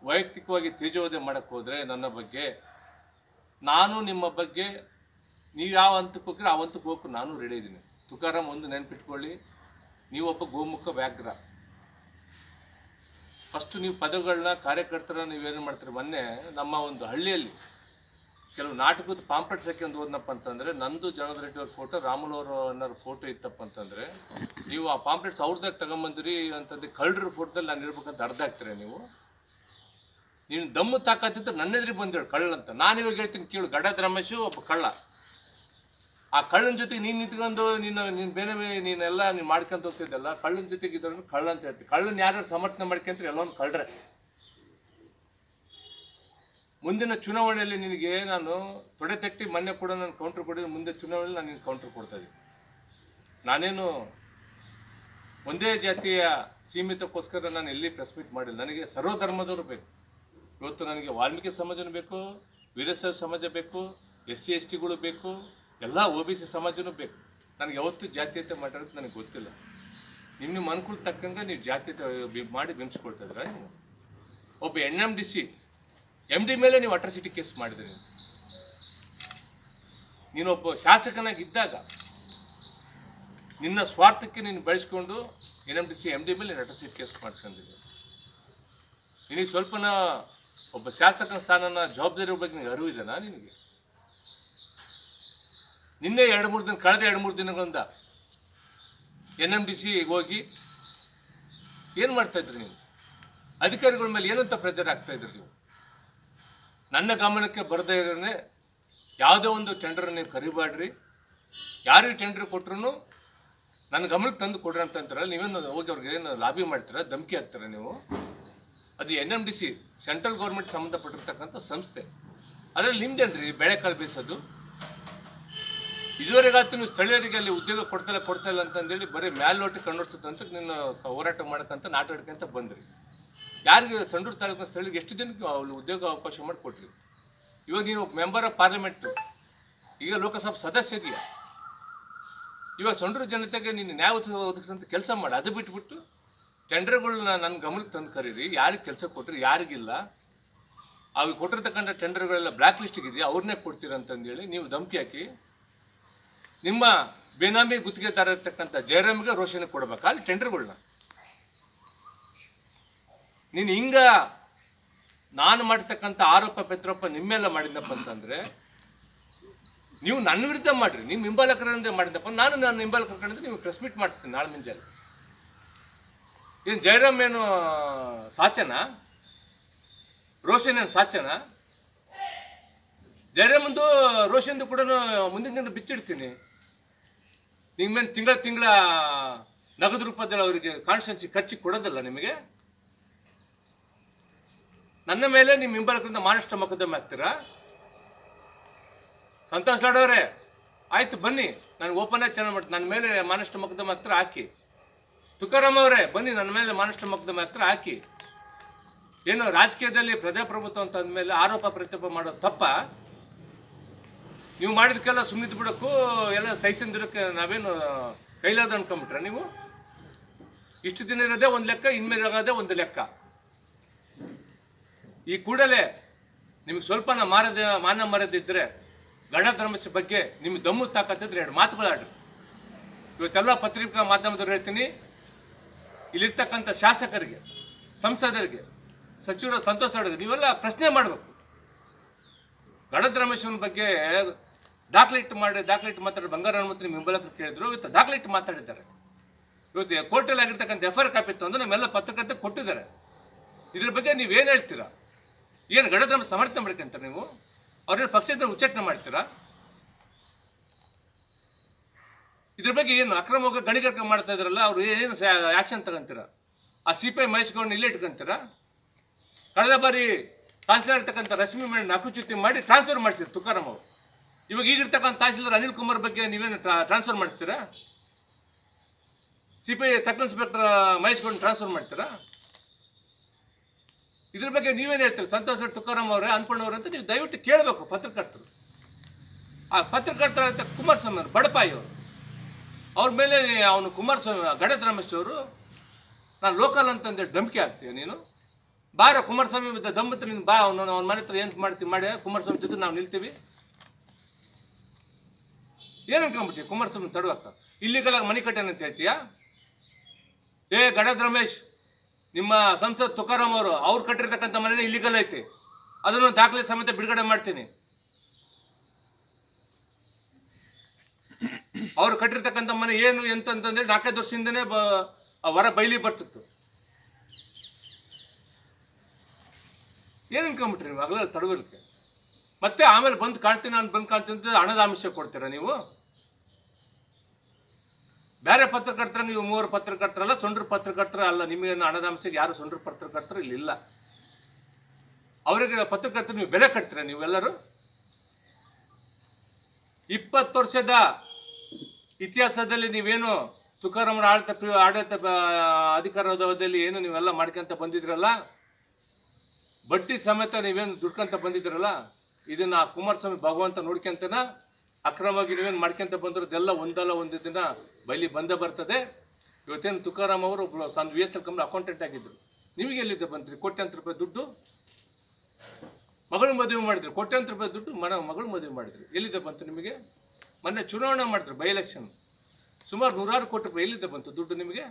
ವೈಯಕ್ತಿಕವಾಗಿ ತೇಜೋವಧೆ ಮಾಡಕ್ಕೆ ಹೋದರೆ ನನ್ನ ಬಗ್ಗೆ, ನಾನು ನಿಮ್ಮ ಬಗ್ಗೆ, ನೀವು ಯಾವ ಹಂತಕ್ಕೆ ಹೋಗ್ರೆ ಆ ಹಂತಕ್ಕೆ ಹೋಗಕ್ಕೆ ನಾನು ರೆಡಿ ಇದ್ದೀನಿ ತುಕಾರಾಮ್ ಒಂದು ನೆನಪಿಟ್ಕೊಳ್ಳಿ ನೀವೊಬ್ಬ ಗೋಮುಖ ವ್ಯಾಘ್ರ. ಫಸ್ಟ್ ನೀವು ಪದಗಳನ್ನ ಕಾರ್ಯಕರ್ತರ ನೀವೇನು ಮಾಡ್ತೀರಿ? ಮೊನ್ನೆ ನಮ್ಮ ಒಂದು ಹಳ್ಳಿಯಲ್ಲಿ ಕೆಲವು ನಾಟಕದ ಪಾಂಪ್ಲೆಟ್ಸ್ ಹಾಕಿ ಒಂದು ಓದ್ನಪ್ಪ ಅಂತಂದರೆ, ನಂದು ಜನದ ರೆಡ್ಡಿ ಅವ್ರ ಫೋಟೋ ರಾಮುಲು ಅನ್ನೋರ ಫೋಟೋ ಇತ್ತಪ್ಪ ಅಂತಂದರೆ, ನೀವು ಆ ಪಾಂಪ್ಲೆಟ್ಸ್ ಅವ್ರದಾಗ ತಗೊಂಬಂದಿರಿ ಅಂತಂದು ಕಳ್ಳರ ಫೋಟೋದಲ್ಲಿ ನಾನು ಇರ್ಬೇಕಂತ ಅರ್ಧ ಆಗ್ತೀರಾ ನೀವು? ನೀನು ದಮ್ಮು ತಾಕತ್ತಿದ್ರೆ ನನ್ನ ಎದುರಿಗೆ ಬಂದೇಳು ಕಳ್ಳ ಅಂತ ನಾನು ಇವಾಗ ಹೇಳ್ತೀನಿ ಕೇಳು, ಗಡದ ರಮೇಶು ಒಬ್ಬ ಕಳ್ಳ. ಆ ಕಳ್ಳನ ಜೊತೆಗೆ ನೀನು ನಿಂತ್ಕೊಂಡು ನೀನು ನೀನು ಬೇರೆ ನೀನೆಲ್ಲ ನೀನು ಮಾಡ್ಕೊಂತ ಹೋಗ್ತಿದ್ದಲ್ಲ, ಕಳ್ಳನ ಜೊತೆಗೆ ಇದ್ರು ಕಳ್ಳ ಅಂತ ಹೇಳ್ತೀವಿ ಕಳ್ಳನ ಯಾರು ಸಮರ್ಥನೆ ಮಾಡ್ಕೊಂತಾರೆ ಎಲ್ಲವನ್ನು ಕಳ್ಳರೆ ಮುಂದಿನ ಚುನಾವಣೆಯಲ್ಲಿ ನಿನಗೆ ನಾನು ತೊಡೆ ತಟ್ಟಿ ಮೊನ್ನೆ ಕೂಡ ನಾನು ಕೌಂಟ್ರ್ ಕೊಡಿದ್ರೆ ಮುಂದೆ ಚುನಾವಣೆಯಲ್ಲಿ ನಾನು ನಿನ್ನ ಕೌಂಟ್ರ್ ಕೊಡ್ತಾ ಇದ್ದೀನಿ. ನಾನೇನು ಒಂದೇ ಜಾತಿಯ ಸೀಮಿತಕ್ಕೋಸ್ಕರ ನಾನು ಎಲ್ಲಿ ಪ್ರೆಸ್ ಮೀಟ್ ಮಾಡಿಲ್ಲ. ನನಗೆ ಸರ್ವಧರ್ಮದವರು ಬೇಕು. ಇವತ್ತು ನನಗೆ ವಾಲ್ಮೀಕಿ ಸಮಾಜನೂ ಬೇಕು, ವೀರಶೈವ ಸಮಾಜ ಬೇಕು, ಎಸ್ ಸಿ, ಎಸ್ ಟಿಗಳು ಬೇಕು, ಎಲ್ಲ ಒ ಬಿ ಸಿ ಸಮಾಜನೂ ಬೇಕು. ನನಗೆ ಯಾವತ್ತೂ ಜಾತೀಯತೆ ಮಾಡಿರೋದು ನನಗೆ ಗೊತ್ತಿಲ್ಲ. ನಿಮ್ಮ ನಿಮ್ಮ ಅನುಕೂಲ ತಕ್ಕಂಗೆ ನೀವು ಜಾತೀಯತೆ ಮಾಡಿ ಬಿಂಬಿಸ್ಕೊಳ್ತಾ ಇದ್ದೀರಾ ನೀವು? ಒಬ್ಬ N M D C M D ಮೇಲೆ ನೀವು ಅಟ್ರಾಸಿಟಿ ಕೇಸ್ ಮಾಡಿದ್ರಿ ನೀವು. ನೀನೊಬ್ಬ ಶಾಸಕನಾಗಿದ್ದಾಗ ನಿನ್ನ ಸ್ವಾರ್ಥಕ್ಕೆ ನೀನು ಬಳಸ್ಕೊಂಡು N M D C M D ಮೇಲೆ ಅಟ್ರಾಸಿಟಿ ಕೇಸ್ ಮಾಡ್ಕೊಂಡಿದ್ದೀನಿ ನಿನಗೆ ಸ್ವಲ್ಪನ ಒಬ್ಬ ಶಾಸಕನ ಸ್ಥಾನನ ಜವಾಬ್ದಾರಿ ಬಗ್ಗೆ ನಿನಗೆ ಅರಿವು ಇದೆನಾ ನಿನಗೆ? ನಿನ್ನೆ ಎರಡು ಮೂರು ದಿನ, ಕಳೆದ ಎರಡು ಮೂರು ದಿನಗಳಿಂದ ಎನ್ ಎಂ ಡಿ ಸಿ ಹೋಗಿ ಏನು ಮಾಡ್ತಾ ಇದ್ರಿ ನೀವು? ಅಧಿಕಾರಿಗಳ ಮೇಲೆ ಏನಂತ ಪ್ರೆಜರ್ ಆಗ್ತಾ ಇದ್ರಿ ನೀವು? ನನ್ನ ಗಮನಕ್ಕೆ ಬರದೇ ಇರೋನೆ ಯಾವುದೇ ಒಂದು ಟೆಂಡರ್ ನೀವು ಕರಿಬಾಡ್ರಿ ಯಾರಿಗೆ ಟೆಂಡರ್ ಕೊಟ್ರು ನನ್ನ ಗಮನಕ್ಕೆ ತಂದು ಕೊಡ್ರಿ ಅಂತ ಅಂತಾರಲ್ಲ ನೀವೇನು ಹೋಗಿ ಅವ್ರಿಗೆ ಏನು ಲಾಬಿ ಮಾಡ್ತೀರಾ, ಧಮಕಿ ಹಾಕ್ತೀರಾ ನೀವು? ಅದು N M D C central government ಸಂಬಂಧಪಟ್ಟಿರ್ತಕ್ಕಂಥ ಸಂಸ್ಥೆ. ಅದರಲ್ಲಿ ನಿಮ್ದೇನ್ರಿ ಬೆಳೆಕಾಳು ಬೇಯಿಸೋದು ಇದುವರೆಗಾತು ನೀವು ಸ್ಥಳೀಯರಿಗೆ ಅಲ್ಲಿ ಉದ್ಯೋಗ ಕೊಡ್ತಾ ಕೊಡ್ತಾ ಇಲ್ಲ ಅಂತಂದೇಳಿ ಬರೀ ಮ್ಯಾಲ್ನೋಟಿ ಅಂತ ನೀನು ಹೋರಾಟ ಮಾಡಕ್ಕಂತ ನಾಟಾಡ್ಕಂತ ಬಂದ್ರಿ. ಯಾರಿಗೆ ಸಂಡೂರು ತಾಲೂಕಿನ ಸ್ಥಳೀಯರಿಗೆ ಎಷ್ಟು ಜನಕ್ಕೆ ಅಲ್ಲಿ ಉದ್ಯೋಗ ಅವಕಾಶ ಮಾಡಿಕೊಟ್ರಿ? ಇವಾಗ ನೀವು ಮೆಂಬರ್ ಆಫ್ ಪಾರ್ಲಿಮೆಂಟ್, ಈಗ ಲೋಕಸಭಾ ಸದಸ್ಯ ಇದೆಯಾ. ಇವಾಗ ಸಂಡೂರು ಜನತೆಗೆ ನೀನು ನ್ಯಾಯ ಒದಗಿಸಿದಂಥ ಕೆಲಸ ಮಾಡಿ, ಅದು ಬಿಟ್ಬಿಟ್ಟು ಟೆಂಡರ್ಗಳನ್ನ ನನ್ನ ಗಮನಕ್ಕೆ ತಂದು ಕರೀರಿ. ಯಾರಿಗೆ ಕೆಲಸ ಕೊಟ್ಟರು ಯಾರಿಗಿಲ್ಲ. ಅವ್ರಿಗೆ ಕೊಟ್ಟಿರ್ತಕ್ಕಂಥ ಟೆಂಡರ್ಗಳೆಲ್ಲ ಬ್ಲ್ಯಾಕ್ ಲಿಸ್ಟಿಗೆ ಇದೆಯಾ ಅವ್ರನ್ನೇ ಕೊಡ್ತೀರಂತಂದೇಳಿ ನೀವು ಧಮಕಿ ಹಾಕಿ, ನಿಮ್ಮ ಬೇನಾಮಿ ಗುತ್ತಿಗೆದಾರ ಇರ್ತಕ್ಕಂಥ ಜಯರಾಮ್ಗೆ ರೋಷನ್ ಕೊಡ್ಬೇಕು? ಅಲ್ಲಿ ಟೆಂಡರ್ಗಳನ್ನ ನೀನು ಹಿಂಗ ನಾನು ಮಾಡಿರ್ತಕ್ಕಂಥ ಆರೋಪ ಪೆತ್ರೋಪ ನಿಮ್ಮೆಲ್ಲ ಮಾಡಿದ್ದಪ್ಪ ಅಂತಂದ್ರೆ, ನೀವು ನನ್ನ ವಿರುದ್ಧ ಮಾಡ್ರಿ. ನಿಮ್ಮ ಹಿಂಬಾಲಕರಂದ್ರೆ ಮಾಡಿದ್ದಪ್ಪ ನಾನು ನನ್ನ ಹಿಂಬಾಲಕರ ಕಂಡ್ರೆ ನೀವು ಪ್ರೆಸ್ ಮೀಟ್ ಮಾಡಿಸ್ತೀನಿ ನಾಳೆ ಮುಂಜಾನೆ. ಏನು ಜಯರಾಮ್ ಏನು ಸಾಚನ? ರೋಷನ್ ಏನು ಸಾಚನ? ಜಯರಾಮಂದು ರೋಷನ್ದು ಕೂಡ ಮುಂದಿನ ದಿನ ಬಿಚ್ಚಿಡ್ತೀನಿ. ನಿಮ್ಮ ಮೇಲೆ ತಿಂಗಳ ತಿಂಗಳ ನಗದು ರೂಪದಲ್ಲಿ ಅವರಿಗೆ ಕಾನ್ಸ್ಟೆನ್ಸಿ ಖರ್ಚಿಗೆ ಕೊಡೋದಲ್ಲ ನಿಮಗೆ? ನನ್ನ ಮೇಲೆ ನಿಮ್ಮ ಹಿಂಬಾಲಕರಿಂದ ಮಾನಷ್ಟ ಮೊಕದ್ದಮೆ ಹಾಕ್ತೀರಾ? ಸಂತೋಷ್ ಲಾಡೋರೆ ಆಯ್ತು ಬನ್ನಿ, ನಾನು ಓಪನ್ ಆಗಿ ಚೆನ್ನಾಗಿ ಮಾಡ್ತೀನಿ. ನನ್ನ ಮೇಲೆ ಮಾನಷ್ಟ ಮೊಕದ್ದಮೆ ಹಾಕ್ತಾರೆ ಹಾಕಿ. ತುಕಾರಾಮ್ ಅವರೇ, ಬನ್ನಿ ನನ್ನ ಮೇಲೆ ಮಾನಷ್ಟ ಮೊಕದ್ದಮೆ ಮಾತ್ರ ಹಾಕಿ. ಏನು ರಾಜಕೀಯದಲ್ಲಿ ಪ್ರಜಾಪ್ರಭುತ್ವ ಅಂತ ಅಂದಮೇಲೆ ಆರೋಪ ಪ್ರತ್ಯಾಪ ಮಾಡೋದು ತಪ್ಪ. ನೀವು ಮಾಡಿದಕ್ಕೆಲ್ಲ ಸುಮ್ಮನಿದ್ದು ಬಿಡೋಕ್ಕೂ ಎಲ್ಲ ಸಹಿಸಿಂದಿರಕ್ಕೆ ನಾವೇನು ಕೈಲಾದ ಅನ್ಕೊಂಬಿಟ್ರ ನೀವು? ಇಷ್ಟು ದಿನ ಇರೋದೇ ಒಂದು ಲೆಕ್ಕ, ಇನ್ಮೇಲೆ ಇರೋದೇ ಒಂದು ಲೆಕ್ಕ. ಈ ಕೂಡಲೇ ನಿಮಗೆ ಸ್ವಲ್ಪ ಮಾರದ, ಮಾನ ಮರದಿದ್ದರೆ ಗಣಧರ್ಮಸ ಬಗ್ಗೆ ನಿಮ್ಗೆ ದಮ್ಮು ತಾಕತ್ತಿದ್ರೆ ಎರಡು ಮಾತುಗಳಾಡ್ರಿ. ಇವತ್ತೆಲ್ಲ ಪತ್ರಿಕಾ ಮಾಧ್ಯಮದವ್ರು ಹೇಳ್ತೀನಿ. ಇಲ್ಲಿರ್ತಕ್ಕಂಥ ಶಾಸಕರಿಗೆ, ಸಂಸದರಿಗೆ, ಸಚಿವರು ಸಂತೋಷ ನೀವೆಲ್ಲ ಪ್ರಶ್ನೆ ಮಾಡಬೇಕು. ಗಣದ ರಮೇಶನ ಬಗ್ಗೆ ದಾಖಲಿಟ್ಟು ಮಾಡಿ, ದಾಖಲಿಟ್ಟು ಮಾತಾಡಿ, ಬಂಗಾರ ಹನುಮಂತ ನಿಮ್ಮ ಕೇಳಿದ್ರು, ಇವತ್ತು ದಾಖಲಿಟ್ಟು ಮಾತಾಡಿದ್ದಾರೆ. ಇವತ್ತು ಕೋರ್ಟಲ್ಲಿ ಆಗಿರ್ತಕ್ಕಂಥ ಎಫ್ ಆರ್ ಕಾಪಿ ತಂದು ನಮ್ಮೆಲ್ಲ ಪತ್ರಕರ್ತೆ ಕೊಟ್ಟಿದ್ದಾರೆ. ಇದ್ರ ಬಗ್ಗೆ ನೀವೇನು ಹೇಳ್ತೀರಾ? ಏನು ಗಡದ ಸಮರ್ಥನೆ ಮಾಡ್ಕೊಂತಾರೆ ನೀವು? ಅವ್ರ ಪಕ್ಷದ ಉಚ್ಚಾಟನೆ ಮಾಡ್ತೀರಾ? ಇದ್ರ ಬಗ್ಗೆ ಏನು ಅಕ್ರಮವಾಗಿ ಗಣಿಗಾರಿಕೆ ಮಾಡ್ತಾ ಇದ್ರಲ್ಲ, ಅವ್ರು ಏನು ಆಕ್ಷನ್ ತಗೊಂತೀರಾ? ಆ ಸಿ ಪಿ ಐ ಮಹೇಶ್ಗೌಡನ ಇಲ್ಲೇ ಇಟ್ಕೊಂತೀರಾ? ಕಳೆದ ಬಾರಿ ತಹಸೀಲ್ದಾರ್ ರಶ್ಮಿ ಮೇಲೆ ನಕುಚ್ಯುತಿ ಮಾಡಿ ಟ್ರಾನ್ಸ್ಫರ್ ಮಾಡಿಸಿದ್ರು ತುಕಾರಾಮ್ ಅವರು. ಇವಾಗ ಈಗಿರ್ತಕ್ಕಂಥ ತಹಸೀಲ್ದಾರ್ ಅನಿಲ್ ಕುಮಾರ್ ಬಗ್ಗೆ ನೀವೇನು ಟ್ರಾನ್ಸ್ಫರ್ ಮಾಡ್ತೀರಾ? C P I sub inspector ಮಹೇಶ್ಗೌಡ transfer ಮಾಡ್ತೀರಾ? ಇದ್ರ ಬಗ್ಗೆ ನೀವೇನು ಹೇಳ್ತೀರಿ? ಸಂತೋಷ್ ತುಕಾರಾಮ್ ಅವರೇ ಅನ್ಕೊಂಡವ್ರು ಅಂತ ನೀವು ದಯವಿಟ್ಟು ಕೇಳಬೇಕು ಪತ್ರಕರ್ತರು. ಆ ಪತ್ರಕರ್ತರ ಅಂತ ಕುಮಾರಸ್ವಾಮಿ ಅವರು, ಬಡಪಾಯಿ ಅವರು. ಅವ್ರ ಮೇಲೆ ಅವನು ಕುಮಾರಸ್ವಾಮಿ ಗಣೇಶ್ ರಮೇಶ್ ಅವರು, ನಾನು ಲೋಕಲ್ ಅಂತಂದೇಳಿ ಧಮಕಿ ಹಾಕ್ತೀಯ ನೀನು? ಬಾರ, ಕುಮಾರಸ್ವಾಮಿ ಮತ್ತೆ ನೀನು ಬಾ, ಅವನು ಅವ್ನ ಮನೆ ಹತ್ರ ಏನು ಮಾಡ್ತೀವಿ ಮಾಡಿ, ಕುಮಾರಸ್ವಾಮಿ ಜೊತೆ ನಾವು ನಿಲ್ತೀವಿ. ಏನು ಅನ್ಕೊಂಬಿಟ್ಟಿ ಕುಮಾರಸ್ವಾಮಿ ತಡವಾಗ್ತ ಇಲ್ಲಿಗೆಲ್ಲ ಮನೆ ಕಟ್ಟೆನ ಅಂತ ಹೇಳ್ತೀಯಾ? ಏ ಗಣೇಶ್ ರಮೇಶ್, ನಿಮ್ಮ ಸಂಸದ ತುಕಾರಾಮ್ ಅವರು, ಅವ್ರು ಕಟ್ಟಿರ್ತಕ್ಕಂಥ ಮನೆ ಇಲ್ಲಿಗಲ್ ಐತಿ. ಅದನ್ನು ದಾಖಲೆ ಸಮೇತ ಬಿಡುಗಡೆ ಮಾಡ್ತೀನಿ. ಅವ್ರು ಕಟ್ಟಿರ್ತಕ್ಕಂಥ ಮನೆ ಏನು, ಎಂತಂತಂದ್ರೆ ನಾಲ್ಕೈದು ವರ್ಷದಿಂದನೇ ಬ ಹೊರ ಬೈಲಿ ಬರ್ತಿತ್ತು. ಏನು ಅನ್ಕೊಂಬಿಟ್ರಿ ನೀವು? ಅಗಲ ತಡವಿರುತ್ತೆ ಮತ್ತೆ ಆಮೇಲೆ ಬಂದು ಕಾಣ್ತೀನಿ, ನಾನು ಬಂದು ಕಾಣ್ತೀನಿ ಹಣದ ಆಮಿಷ ಕೊಡ್ತೀರಾ ನೀವು? ಬೇರೆ ಪತ್ರಕರ್ತರ ನೀವು ಮೂವರು ಪತ್ರಕರ್ತರಲ್ಲ, ಸೊಂಡ್ರ ಪತ್ರಕರ್ತರ ಅಲ್ಲ ನಿಮಗೇನು ಹಣದ ಅಂಶಕ್ಕೆ ಯಾರು ಸೊಂಡ್ರ ಪತ್ರಕರ್ತರು ಇಲ್ಲಿ ಇಲ್ಲ. ಅವರಿಗೆ ಪತ್ರಕರ್ತರು ನೀವು ಬೆಲೆ ಕಟ್ತೀರಾ ನೀವೆಲ್ಲರೂ? ಇಪ್ಪತ್ತು ವರ್ಷದ ಇತಿಹಾಸದಲ್ಲಿ ನೀವೇನು ತುಕಾರಾಮರ ಆಡಳಿತ ಆಡಳಿತ ಅಧಿಕಾರದಲ್ಲಿ ಏನು ನೀವೆಲ್ಲ ಮಾಡ್ಕೊಂತ ಬಂದಿದ್ರಲ್ಲ? ಬಡ್ಡಿ ಸಮೇತ ನೀವೇನು ದುಡ್ಕೊಂತ ಬಂದಿದ್ರಲ್ಲ? ಇದನ್ನ ಕುಮಾರಸ್ವಾಮಿ ಭಗವಂತ ನೋಡ್ಕೊಂತನ ಅಕ್ರಮವಾಗಿ ನೀವೇನು ಮಾಡ್ಕೊಂತ ಬಂದಿರೋದೆಲ್ಲ ಒಂದಲ್ಲ ಒಂದು ದಿನ ಬೈಲಿ ಬಂದೇ ಬರ್ತದೆ. ಇವತ್ತೇನು ತುಕಾರಾಮ್ ಅವರು V S L company accountant ಆಗಿದ್ರು. ನಿಮಗೆ ಎಲ್ಲಿದ್ದ ಬಂದ್ರಿ? ಕೋಟ್ಯಾಂತರ ರೂಪಾಯಿ ದುಡ್ಡು? ಮಗಳು ಮದುವೆ ಮಾಡಿದ್ರು. ಕೋಟ್ಯಾಂತರ ರೂಪಾಯಿ ದುಡ್ಡು ಮನ ಮಗಳು ಮದುವೆ ಮಾಡಿದ್ರು. ಎಲ್ಲಿದ್ದ ಬಂತು ನಿಮಗೆ? ಮೊನ್ನೆ ಚುನಾವಣೆ ಮಾಡಿದ್ರು ಬೈ ಎಲೆಕ್ಷನ್ ಸುಮಾರು ನೂರಾರು ಕೋಟಿ ರೂಪಾಯಿ ಎಲ್ಲಿದ್ದ ಬಂತು ದುಡ್ಡು ನಿಮಗೆ?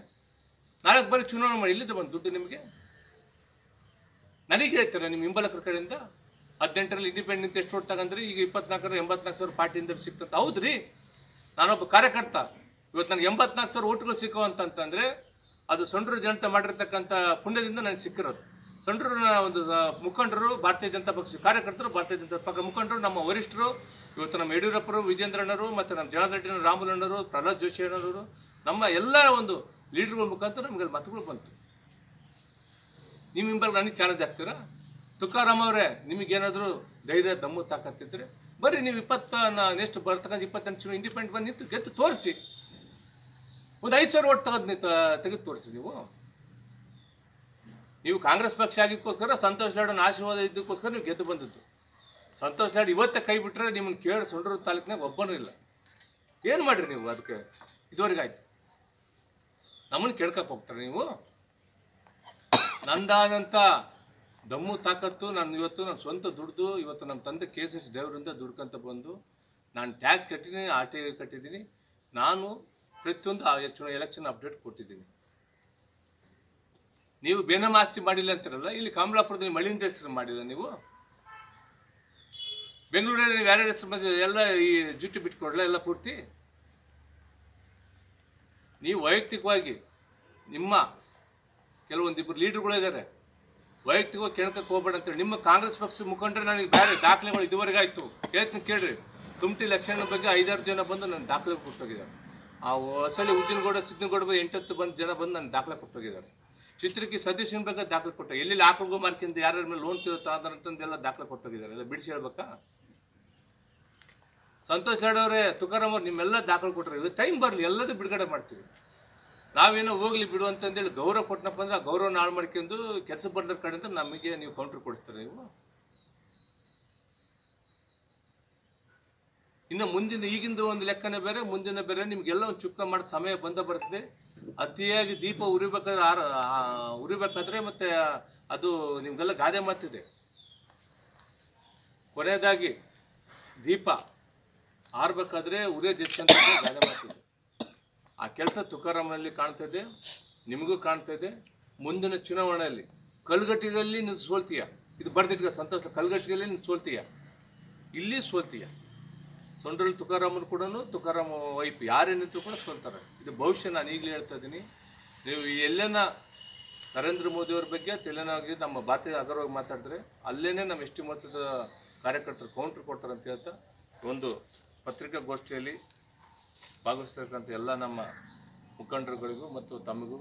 ನಾಲ್ಕು ಬಾರಿ ಚುನಾವಣೆ ಮಾಡಿ ಎಲ್ಲಿದ್ದ ಬಂತು ದುಡ್ಡು ನಿಮಗೆ? ನನಗೆ ಹೇಳ್ತಾರೆ ನಿಮ್ಮ ಹಿಂಬಲಕರ ಕಡೆಯಿಂದ? ಹದಿನೆಂಟರಲ್ಲಿ ಇಂಡಿಪೆಂಡೆಂಟ್ ಎಷ್ಟು ಓಟ್ ತಗೊಂಡ್ರಿ, ಈಗ ಇಪ್ಪತ್ನಾಲ್ಕರ ಎಂಬತ್ನಾಲ್ಕು ಸಾವಿರ ಪಾರ್ಟಿಯಿಂದ ಸಿಕ್ತಂತ. ಹೌದ್ರಿ? ನಾನೊಬ್ಬ ಕಾರ್ಯಕರ್ತ. ಇವತ್ತು ನನಗೆ ಎಂಬತ್ನಾಲ್ಕು ಸಾವಿರ ಓಟ್ಗಳು ಸಿಕ್ಕೋ ಅಂತಂತಂದರೆ ಅದು ಸಂಡ್ರ ಜನತೆ ಮಾಡಿರ್ತಕ್ಕಂಥ ಪುಣ್ಯದಿಂದ ನನಗೆ ಸಿಕ್ಕಿರೋದು. ಸಂಡ್ರ ಒಂದು ಮುಖಂಡರು ಭಾರತೀಯ ಜನತಾ ಪಕ್ಷ ಕಾರ್ಯಕರ್ತರು, ಭಾರತೀಯ ಜನತಾ ಪಕ್ಷ ಮುಖಂಡರು, ನಮ್ಮ ವರಿಷ್ಠರು ಇವತ್ತು ನಮ್ಮ ಯಡಿಯೂರಪ್ಪರು ವಿಜೇಂದ್ರಣ್ಣರು ಮತ್ತು ನಮ್ಮ ಜನಾರ್ದನ ರಾಮುಲಣ್ಣರು ಪ್ರಹ್ಲಾದ್ ಜೋಶಿ ಅಣ್ಣವರು ನಮ್ಮ ಎಲ್ಲ ಒಂದು ಲೀಡರ್ಗಳ ಮುಖಾಂತರ ನಮಗೆ ಮತಗಳು ಬಂತು. ನಿಮ್ಮ ಹಿಂಬಲ್ ನನಗೆ ಚಾಲೆಂಜ್ ಆಗ್ತೀರಾ ತುಕಾರಾಮ್ ಅವರೇ, ನಿಮಗೇನಾದರೂ ಧೈರ್ಯ, ದಮ್ಮು ತಾಕತ್ತಿದ್ರೆ ಬರ್ರಿ, ನೀವು ಇಪ್ಪತ್ತ ನೆಕ್ಸ್ಟ್ ಬರ್ತಕ್ಕಂಥ ಇಪ್ಪತ್ತೆಂಟು ಚುನಾವಣೆ ಇಂಡಿಪೆಂಡೆಂಟ್ ಬಂದು ನಿಂತು ಗೆದ್ದು ತೋರಿಸಿ. ಒಂದು ಐದು ಸಾವಿರ ಓಟ್ ತಗೋದು ತೆಗೆದು ತೋರಿಸಿ ನೀವು. ನೀವು ಕಾಂಗ್ರೆಸ್ ಪಕ್ಷ ಆಗಿದ್ದಕ್ಕೋಸ್ಕರ ಸಂತೋಷ್ ಲಾಡನ ಆಶೀರ್ವಾದ ಇದ್ದಕ್ಕೋಸ್ಕರ ನೀವು ಗೆದ್ದು ಬಂದದ್ದು. ಸಂತೋಷ್ ಲಾಡ್ ಇವತ್ತೇ ಕೈ ಬಿಟ್ರೆ ನಿಮ್ಮನ್ನು ಕೇಳಿ ಸೊಂಡ್ರ ತಾಲೂಕಿನಾಗ ಒಬ್ಬನೂ ಇಲ್ಲ. ಏನು ಮಾಡ್ರಿ ನೀವು ಅದಕ್ಕೆ ಇದುವರೆಗೆ ಆಯ್ತು. ನಮ್ಮನ್ನು ಕೇಳ್ಕಕ್ಕೆ ಹೋಗ್ತಾರೆ ನೀವು? ನಂದಾದಂಥ ದಮ್ಮು ತಾಕತ್ತು, ನಾನು ಇವತ್ತು ನನ್ನ ಸ್ವಂತ ದುಡ್ದು, ಇವತ್ತು ನಮ್ಮ ತಂದೆ ಕೆ ಎಸ್ ಎಸ್ ಡ್ರೈವರಿಂದ ದುಡ್ಕೊಂತ ಬಂದು ನಾನು ಟ್ಯಾಕ್ಸ್ ಕಟ್ಟಿದ್ದೀನಿ ಆರ್ ಟಿ ಐ ಕಟ್ಟಿದ್ದೀನಿ ನಾನು ಪ್ರತಿಯೊಂದು ಚುನಾವಣೆ ಎಲೆಕ್ಷನ್ ಅಪ್ಡೇಟ್ ಕೊಟ್ಟಿದ್ದೀನಿ. ನೀವು ಬೇನಮಾಸ್ತಿ ಮಾಡಿಲ್ಲ ಅಂತಾರಲ್ಲ, ಇಲ್ಲಿ ಕಮಲಾಪುರದಲ್ಲಿ ಮಳಿಂದ ಹೆಸರು ಮಾಡಿಲ್ಲ ನೀವು? ಬೆಂಗಳೂರಲ್ಲಿ ಹೆಸರು ಬಂದಿದೆ ಎಲ್ಲ ಈ ಜುಟ್ಟು ಬಿಟ್ಕೊಡ್ಲ, ಎಲ್ಲ ಪೂರ್ತಿ? ನೀವು ವೈಯಕ್ತಿಕವಾಗಿ ನಿಮ್ಮ ಕೆಲವೊಂದಿಬ್ಬರು ಲೀಡರ್ಗಳಿದ್ದಾರೆ ವೈಯಕ್ತಿಕವಾಗಿ ಕೇಳ್ಕಕ್ಕೆ ಹೋಗ್ಬೇಡ ಅಂತೇಳಿ ನಿಮ್ಮ ಕಾಂಗ್ರೆಸ್ ಪಕ್ಷ ಮುಖಂಡರು ನನಗೆ ಬೇರೆ ದಾಖಲೆಗಳು ಇದುವರೆಗೆ ಆಯಿತು. ಹೇಳ್ತೀನಿ ಕೇಳ್ರಿ. ತುಮಟಿ ಲಕ್ಷಣ ಬಗ್ಗೆ ಐದಾರು ಜನ ಬಂದು ನನ್ನ ದಾಖಲೆ ಕೊಟ್ಟೋಗಿದ್ದಾರೆ. ಆ ಹೊಸಲಿ ಉಜ್ಜಿನಗೌಡ ಸಿದ್ದನಗೌಡ ಬಗ್ಗೆ ಎಂಟತ್ತು ಬಂದು ಜನ ಬಂದು ನನ್ನ ದಾಖಲೆ ಕೊಟ್ಟೋಗಿದ್ದಾರೆ. ಚಿತ್ರಕ್ಕೆ ಸದಸ್ಯನ ಬಗ್ಗೆ ದಾಖಲೆ ಕೊಟ್ಟ ಎಲ್ಲಿ ಆಕಳಗೋ ಮಾರ್ಕಿಂದ ಯಾರ್ಯಾರ ಮೇಲೆ ಲೋನ್ ಅಂತಂದೆಲ್ಲ ದಾಖಲೆ ಕೊಟ್ಟೋಗಿದ್ದಾರೆ. ಎಲ್ಲ ಬಿಡಿಸಿ ಹೇಳ್ಬೇಕಾ? ಸಂತೋಷ್ ಅವರೇ ತುಕಾರಾಮ್ ಅವ್ರು ನಿಮ್ಮೆಲ್ಲ ದಾಖಲೆ ಕೊಟ್ಟರೆ ಇದು ಟೈಮ್ ಬರಲಿ, ಎಲ್ಲದೂ ಬಿಡುಗಡೆ ಮಾಡ್ತೀವಿ. ನಾವೇನೋ ಹೋಗ್ಲಿ ಬಿಡು ಅಂತಂದೇಳಿ ಗೌರವ ಕೊಟ್ಟನಪ್ಪ ಅಂದ್ರೆ ಆ ಗೌರವನ ಹಾಳು ಮಾಡ್ಕೊಂಡು ಕೆಲಸ ಬರ್ದ್ರ ಅಂತ ನಮಗೆ ನೀವು ಕೌಂಟ್ರ್ ಕೊಡ್ತೀರ ನೀವು? ಇನ್ನು ಮುಂದಿನ, ಈಗಿಂದು ಒಂದು ಲೆಕ್ಕನೇ ಬೇರೆ, ಮುಂದಿನ ಬೇರೆ. ನಿಮಗೆಲ್ಲ ಒಂದು ಚುಕ್ಕ ಮಾಡೋ ಸಮಯ ಬಂದ ಬರ್ತದೆ. ಅತಿಯಾಗಿ ದೀಪ ಉರಿಬೇಕಾದ್ರೆ ಆರ ಉರಿಬೇಕಾದ್ರೆ ಮತ್ತೆ ಅದು ನಿಮಗೆಲ್ಲ ಗಾದೆ ಮಾತಿದೆ ಕೊನೆಯದಾಗಿ ದೀಪ. ಆರ್ಬೇಕಾದ್ರೆ ಉದಯ ಜಯಚಂದ್ರ ಗಾದೆ ಮಾಡ್ತಿದ್ದೆ. ಆ ಕೆಲಸ ತುಕಾರಾಮನಲ್ಲಿ ಕಾಣ್ತಾ ಇದೆ, ನಿಮಗೂ ಕಾಣ್ತಾ ಇದೆ. ಮುಂದಿನ ಚುನಾವಣೆಯಲ್ಲಿ ಕಲ್ಗಟ್ಟಿಯಲ್ಲಿ ನೀನು ಸೋಲ್ತೀಯ. ಇದು ಬರ್ದಿಟ್ಕ ಸಂತೋಷ ಕಲ್ಗಟ್ಟಿಯಲ್ಲಿ ನೀನು ಸೋಲ್ತೀಯ. ಇಲ್ಲಿ ಸೋಲ್ತೀಯ. ಸೊಂಡ್ರಲ್ಲಿ ತುಕಾರಾಮರು ಕೂಡ ತುಕಾರಾಮ ವೈಫ್ ಯಾರೇ ಕೂಡ ಸೋಲ್ತಾರೆ. ಇದು ಭವಿಷ್ಯ ನಾನು ಈಗಲೇ ಹೇಳ್ತಾ ಇದ್ದೀನಿ. ನೀವು ಎಲ್ಲೇನ ನರೇಂದ್ರ ಮೋದಿಯವ್ರ ಬಗ್ಗೆ ತೆಲನಾಗಿ ನಮ್ಮ ಭಾರತೀಯ ಅಗರವಾಗಿ ಮಾತಾಡಿದ್ರೆ ಅಲ್ಲೇ ನಮ್ಮ ಎಸ್ ಟಿ ಕಾರ್ಯಕರ್ತರು ಕೌಂಟ್ರ್ ಕೊಡ್ತಾರೆ ಅಂತ ಹೇಳ್ತಾ ಒಂದು ಪತ್ರಿಕಾಗೋಷ್ಠಿಯಲ್ಲಿ ಭಾಗವಹಿಸ್ತಕ್ಕಂಥ ಎಲ್ಲ ನಮ್ಮ ಮುಖಂಡರುಗಳಿಗೂ ಮತ್ತು ತಮಗೂ